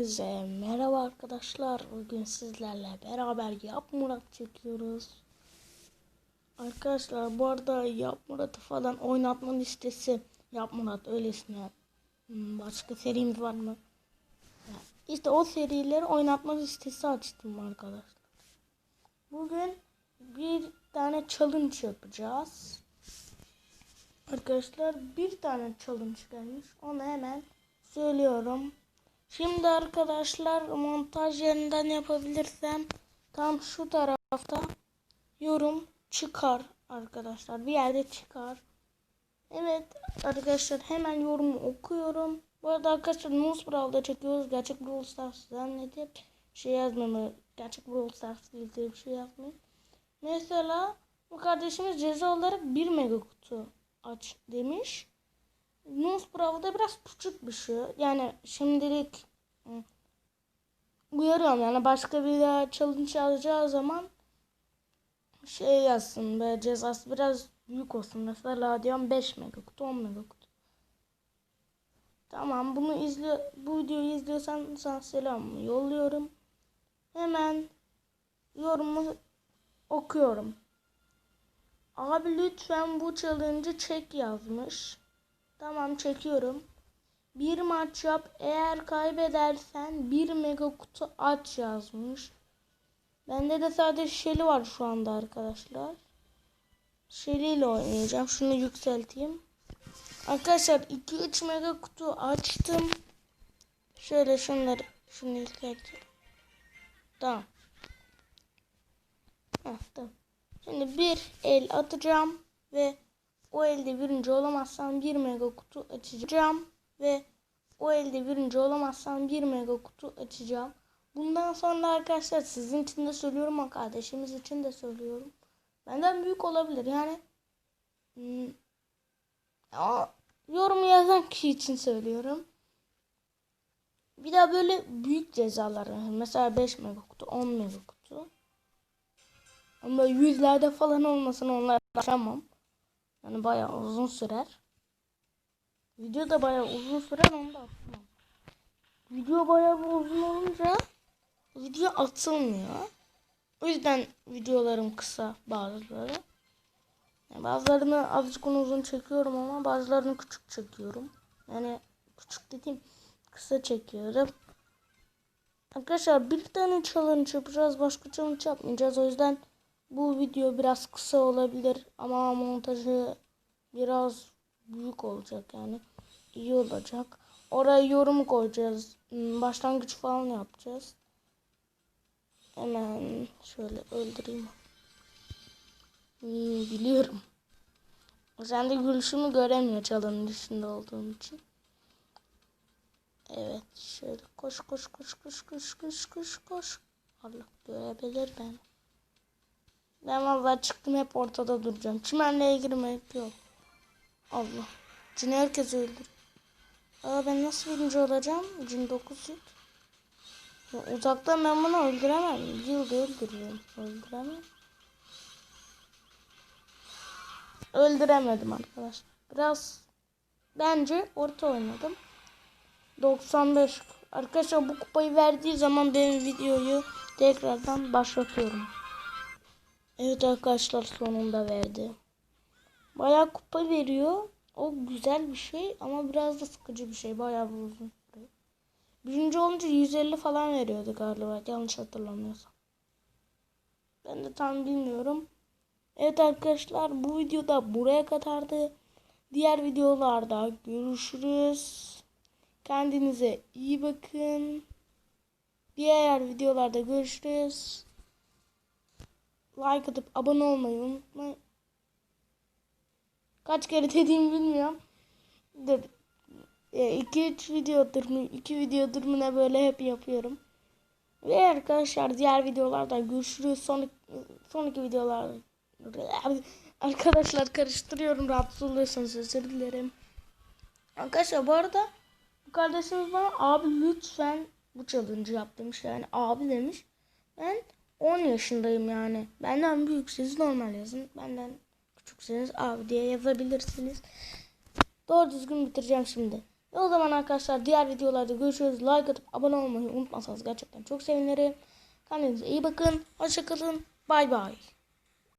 Hepinize merhaba arkadaşlar. Bugün sizlerle beraber Yap Murat çekiyoruz. Arkadaşlar bu arada Yap Murat'ı falan oynatma listesi Yap Murat öylesine. Hmm, Başka serimiz var mı? İşte o serileri oynatma listesi açtım arkadaşlar. Bugün bir tane challenge yapacağız. Arkadaşlar bir tane challenge gelmiş. Onu hemen söylüyorum. Şimdi arkadaşlar montaj yerinden yapabilirsem tam şu tarafta yorum çıkar arkadaşlar. Bir yerde çıkar. Evet arkadaşlar hemen yorumu okuyorum. Bu arada arkadaşlar Nus Brawl'da çekiyoruz. Gerçek Brawl Stars zannedip şey yazmamı gerçek Brawl Stars diye bir şey yazmayın. Mesela bu kardeşimiz ceza olarak 1 mega kutu aç demiş. Nus Brawl'da biraz küçük bir şey. Yani şimdilik uyarıyorum yani başka bir daha challenge alacağı zaman şey yazsın be cezası biraz büyük olsun. Mesela diyorum 5 mega kutu 10 mega kutu. Tamam bunu izliyor bu videoyu izliyorsan sana selam yolluyorum. Hemen yorumu okuyorum. Abi lütfen bu challenge'ı çek yazmış. Tamam çekiyorum. Bir maç yap eğer kaybedersen bir mega kutu aç yazmış. Bende de sadece Shelly var şu anda arkadaşlar. Shelly ile oynayacağım. Şunu yükselteyim. Arkadaşlar 2-3 mega kutu açtım. Şöyle şunları şunu yükselteyim. Tamam. Heh, tamam. Şimdi bir el atacağım ve o elde birinci olamazsam bir mega kutu açacağım ve o elde birinci olamazsam bir mega kutu açacağım. Bundan sonra arkadaşlar sizin için de söylüyorum kardeşimiz için de söylüyorum. Benden büyük olabilir yani. Hmm, ya, yorum yazan kişi için söylüyorum. Bir daha böyle büyük cezalar mesela 5 mega kutu 10 mega kutu. Ama yüzlerde falan olmasın onlar açamam. Yani bayağı uzun sürer. Video da bayağı uzun sürer onu da atmam. Video bayağı uzun olunca video atılmıyor. O yüzden videolarım kısa bazıları. Yani bazılarını azıcık uzun çekiyorum ama bazılarını küçük çekiyorum. Yani küçük dediğim kısa çekiyorum. Arkadaşlar bir tane challenge yapacağız. Başka challenge yapmayacağız. O yüzden bu video biraz kısa olabilir ama montajı biraz büyük olacak yani iyi olacak. Oraya yorum koyacağız. Hmm, Başlangıç falan yapacağız. Hemen şöyle öldüreyim. Hmm, biliyorum. Sen de gülüşümü göremiyor çalının içinde olduğum için. Evet şöyle koş koş koş koş koş koş koş koş. Allah görebilir beni. Ben vallahi çıktım hep ortada duracağım. Çimenliğe girmek yok. Allah. Cin herkes öldür. Aa ben nasıl birinci olacağım? Cin 9 yıl. Uzaktan ben bunu öldüremem. Yılda öldürüyorum. Öldüremem. Öldüremedim arkadaşlar. Biraz bence orta oynadım. 95. Arkadaşlar bu kupayı verdiği zaman benim videoyu tekrardan başlatıyorum. Evet arkadaşlar sonunda verdi. Bayağı kupa veriyor. O güzel bir şey ama biraz da sıkıcı bir şey. Bir uzun. Birinci olunca 150 falan veriyordu galiba. Yanlış hatırlamıyorsam. Ben de tam bilmiyorum. Evet arkadaşlar bu videoda buraya kadardı. Diğer videolarda görüşürüz. Kendinize iyi bakın. Diğer videolarda görüşürüz. Like atıp abone olmayı unutmayın. Kaç kere dediğimi bilmiyorum. Dur. 2-3 videodur mu? 2 videodur mu ne böyle hep yapıyorum. Ve arkadaşlar diğer videolarda görüşürüz. Sonraki, sonraki videolar Arkadaşlar karıştırıyorum. Rahatsız oluyorsanız özür dilerim. Arkadaşlar bu arada kardeşimiz bana abi lütfen bu challenge yap demiş. Yani abi demiş. Ben 10 yaşındayım yani. Benden büyükseniz normal yazın. Benden küçükseniz abi diye yazabilirsiniz. Doğru düzgün bitireceğim şimdi. Ve o zaman arkadaşlar diğer videolarda görüşürüz. Like atıp abone olmayı unutmazsanız gerçekten çok sevinirim. Kendinize iyi bakın. Hoşçakalın. Bay bay.